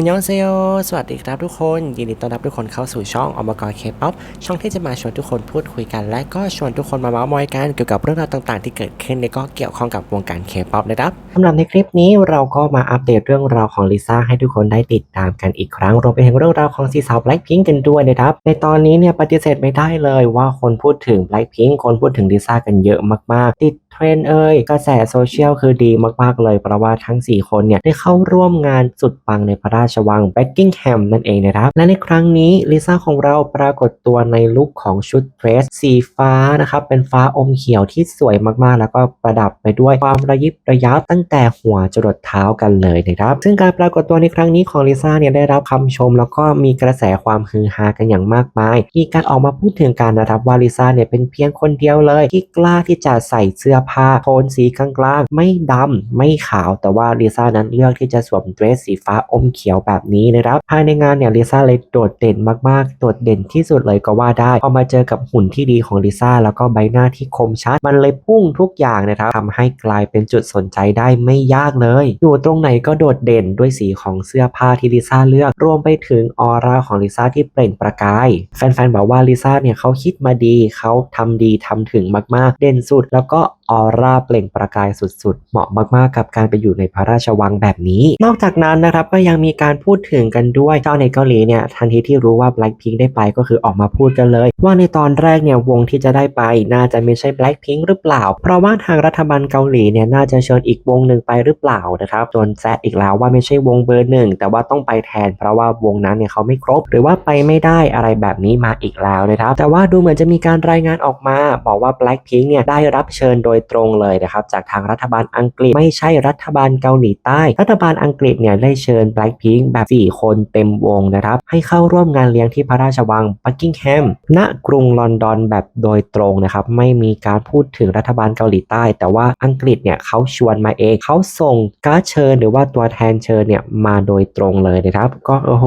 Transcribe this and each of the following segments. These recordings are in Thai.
ฮันยองเซโยสวัสดีครับทุกคน ยินดีต้อนรับทุกคนเข้าสู่ช่องอมกรเคป๊อปช่องที่จะมาชวนทุกคนพูดคุยกัน และก็ชวนทุกคนมาเมาส์มอยกันเกี่ยวกับเรื่องราวต่างๆ ที่เกิดขึ้นและก็เกี่ยวข้องกับวงการเคป๊อปนะครับสำหรับในคลิปนี้เราก็มาอัปเดตเรื่องราวของลิซ่าให้ทุกคนได้ติดตามกันอีกครั้งรวมไปถึงเรื่องราวของสีสาว Blackpink กันด้วยนะครับในตอนนี้เนี่ยปฏิเสธไม่ได้เลยว่าคนพูดถึง Blackpink คนพูดถึงลิซ่ากันเยอะมากๆติดเทรนเอ่ยกระแสโซเชียลคือดีมากๆเลยเพราะว่าทั้ง 4 คนเนี่ยได้เข้าร่วมงานสุดปังในพระราชวัง Buckingham นั่นเองนะครับ และในครั้งนี้ลิซ่าของเราปรากฏตัวในลุคของชุดเดรสสีฟ้านะครับเป็นฟ้าอมเขียวที่สวยมากๆ แล้วก็ประดับไปด้วยความระยิบระยับตั้งแต่หัวจรดเท้ากันเลยนะครับ ซึ่งการปรากฏตัวในครั้งนี้ของลิซ่าเนี่ยได้รับคำชม แล้วก็มีกระแสความฮือฮากันอย่างมากมายมีการออกมาพูดถึงการนะครับว่าลิซ่าเนี่ยเป็นเพียงคนเดียวเลยที่กล้าที่จะใส่เสื้อผ้าโทนสีกลางๆ ไม่ดำไม่ขาว แต่ว่าลิซ่านั้นเลือกที่จะสวมเดรสสีฟ้าอมเขียวแบบนี้นะครับ ภายในงานเนี่ยลิซ่าเลยโดดเด่นมากๆ โดดเด่นที่สุดเลยก็ว่าได้ พอมาเจอกับหุ่นที่ดีของลิซ่าแล้วก็ใบหน้าที่คมชัด มันเลยพุ่งทุกอย่างนะครับทำให้กลายเป็นจุดสนใจได้ไม่ยากเลย อยู่ตรงไหนก็โดดเด่นด้วยสีของเสื้อผ้าที่ลิซ่าเลือก รวมไปถึงออร่าของลิซ่าที่เปล่งประกาย แฟนๆบอกว่าลิซ่าเนี่ยเขาคิดมาดี เขาทำดีทำถึงมากๆ เด่นสุดแล้วก็ ออร่าเปล่งประกายสุดๆ เหมาะมากๆ กับการไปอยู่ในพระราชวังแบบนี้ นอกจากนั้นนะครับก็ยังมีการพูดถึงกันด้วยเจ้าในเกาหลีเนี่ยทันทีที่รู้ว่า Blackpink ได้ไปก็คือออกมาพูดกันเลย ว่าในตอนแรกเนี่ยวงที่จะได้ไปน่าจะไม่ใช่ Blackpink หรือเปล่า เพราะว่าทางรัฐบาลเกาหลีเนี่ยน่าจะเชิญอีกวงหนึ่งไปหรือเปล่านะครับจนแซะอีกแล้วว่าไม่ใช่วงเบอร์หนึ่งแต่ว่าต้องไปแทน เพราะว่าวงนั้นเนี่ยเขาไม่ครบ หรือว่าไปไม่ได้อะไรแบบนี้มาอีกแล้วนะครับแต่ว่าดูเหมือนจะมีการรายงานออกมา บอกว่า Blackpink เนี่ยได้รับเชิญโดยตรงเลยนะครับจากทางรัฐบาลอังกฤษไม่ใช่รัฐบาลเกาหลีใต้ รัฐบาลอังกฤษเนี่ยได้เชิญ Blackpink แบบ 4 คนเต็มวงนะครับให้เข้าร่วมงานเลี้ยงที่พระราชวังบักกิ้งแฮมณกรุงลอนดอนแบบโดยตรงนะครับไม่มีการพูดถึงรัฐบาลเกาหลีใต้ แต่ว่าอังกฤษเนี่ยเขาชวนมาเองเขาส่งการ์ดเชิญ หรือว่าตัวแทนเชิญเนี่ยมาโดยตรงเลยนะครับก็โอ้โห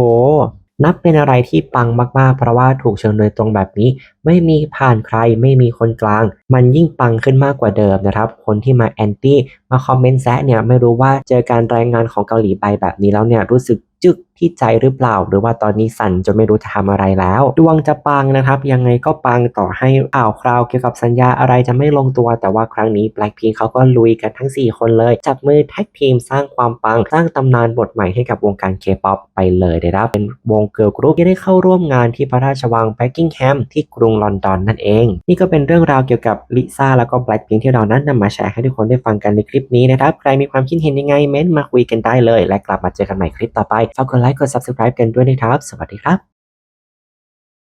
นับเป็นอะไรที่ปังมากๆ เพราะว่าถูกเชิญโดยตรงแบบนี้ ไม่มีผ่านใครไม่มีคนกลาง มันยิ่งปังขึ้นมากกว่าเดิมนะครับ คนที่มาแอนตี้มาคอมเมนต์แซะเนี่ยไม่รู้ว่าเจอการรายงานของเกาหลีไปแบบนี้แล้วเนี่ยรู้สึก จึกที่ใจหรือเปล่า หรือว่าตอนนี้สั่นจนไม่รู้จะทำอะไรแล้ว ดวงจะปังนะครับ ยังไงก็ปังต่อให้อ่าวคราวเกี่ยวกับสัญญาอะไรจะไม่ลงตัว แต่ว่าครั้งนี้ Blackpink เขาก็ลุยกันทั้ง 4 คนเลย จับมือแท็กทีมสร้างความปัง สร้างตำนานบทใหม่ให้กับวงการ K-POP ไปเลยนะครับเป็นวงเกิร์ลกรุ๊ปที่ได้เข้าร่วมงานที่พระราชวัง Buckingham ที่กรุงลอนดอนนั่นเอง นี่ก็เป็นเรื่องราวเกี่ยวกับลิซ่าแล้วก็ Blackpink ที่เรานั้นนำมาแชร์ให้ทุกคนได้ฟังกันในคลิปนี้นะครับใครมีความคิดเห็นยังไงเม้นมาคุยกันได้เลย และกลับมาเจอกันใหม่คลิปต่อไปฝากกดไลค์กด subscribe กันด้วยนะครับ สวัสดีครับ